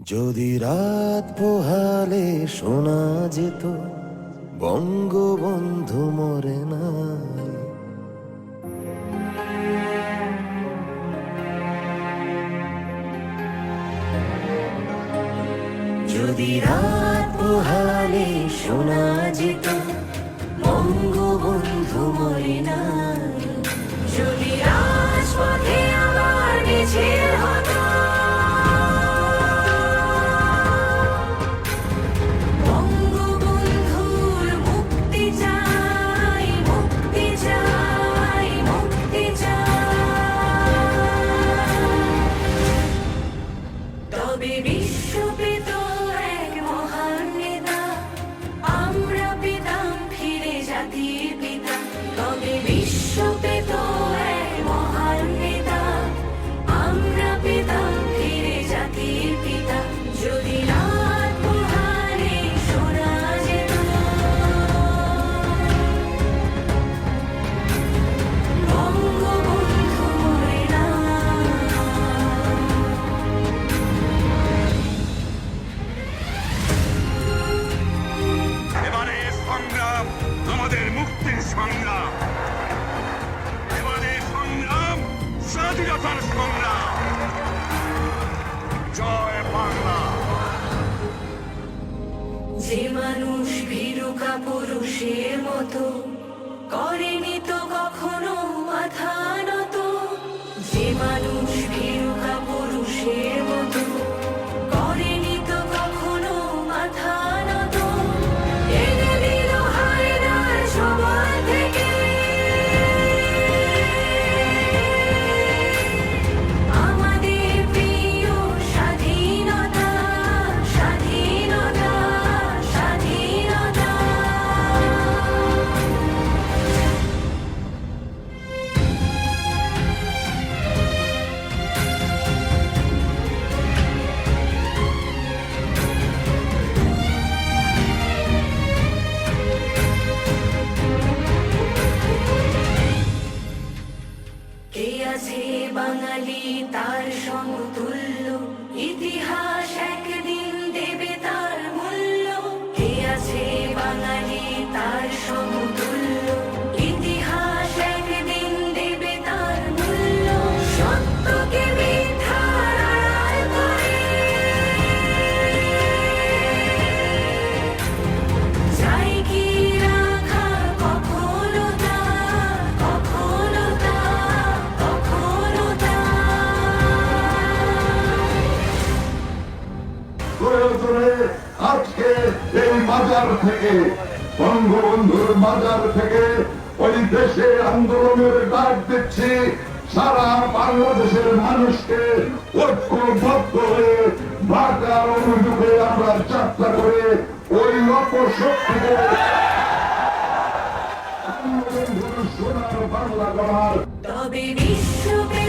যদি রাত পোহালে শোনা যেত বঙ্গবন্ধু মরে না যদি রাত পোহালে শোনা যেত বঙ্গবন্ধু বিশ্বপি স্বাধীনতার সংগ্রাম। জয় বাংলা। যে মানুষ ভীরুকা পুরুষের মতো করে tu বাজার থেকে, বঙ্গবন্ধুর বাজার থেকে ওই দেশে আন্দোলনের ডাক দিচ্ছি, সারা বাংলাদেশের মানুষকে ঐক্যবদ্ধ হয়ে ঢাকার অভিযোগে আমরা যাত্রা করে ওই অপশক্তিকে বাংলা গড়ার। তবে বিশ্বকে